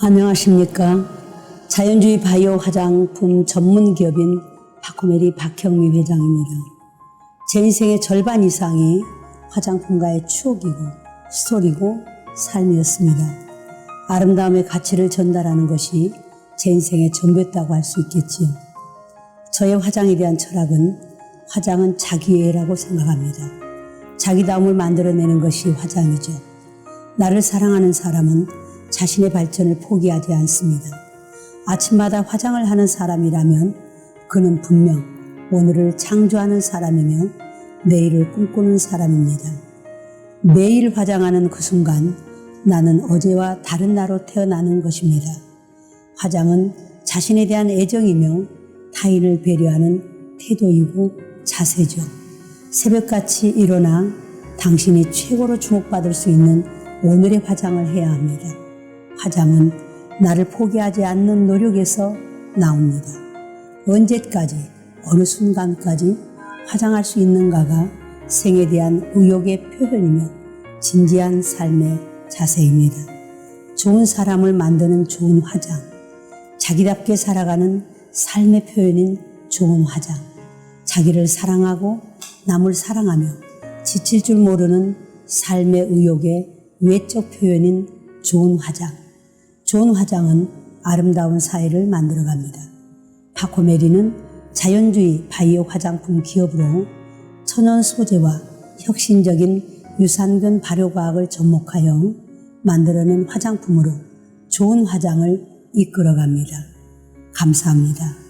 안녕하십니까. 자연주의 바이오 화장품 전문 기업인 파코메리 박형미 회장입니다. 제 인생의 절반 이상이 화장품과의 추억이고 스토리고 삶이었습니다. 아름다움의 가치를 전달하는 것이 제 인생의 전부였다고 할 수 있겠지요. 저의 화장에 대한 철학은 화장은 자기애라고 생각합니다. 자기다움을 만들어내는 것이 화장이죠. 나를 사랑하는 사람은 자신의 발전을 포기하지 않습니다. 아침마다 화장을 하는 사람이라면 그는 분명 오늘을 창조하는 사람이며 내일을 꿈꾸는 사람입니다. 매일 화장하는 그 순간 나는 어제와 다른 나로 태어나는 것입니다. 화장은 자신에 대한 애정이며 타인을 배려하는 태도이고 자세죠. 새벽같이 일어나 당신이 최고로 주목받을 수 있는 오늘의 화장을 해야 합니다. 화장은 나를 포기하지 않는 노력에서 나옵니다. 언제까지, 어느 순간까지 화장할 수 있는가가 생에 대한 의욕의 표현이며 진지한 삶의 자세입니다. 좋은 사람을 만드는 좋은 화장, 자기답게 살아가는 삶의 표현인 좋은 화장, 자기를 사랑하고 남을 사랑하며 지칠 줄 모르는 삶의 의욕의 외적 표현인 좋은 화장. 좋은 화장은 아름다운 사회를 만들어갑니다. 파코메리는 자연주의 바이오 화장품 기업으로 천연 소재와 혁신적인 유산균 발효과학을 접목하여 만들어낸 화장품으로 좋은 화장을 이끌어갑니다. 감사합니다.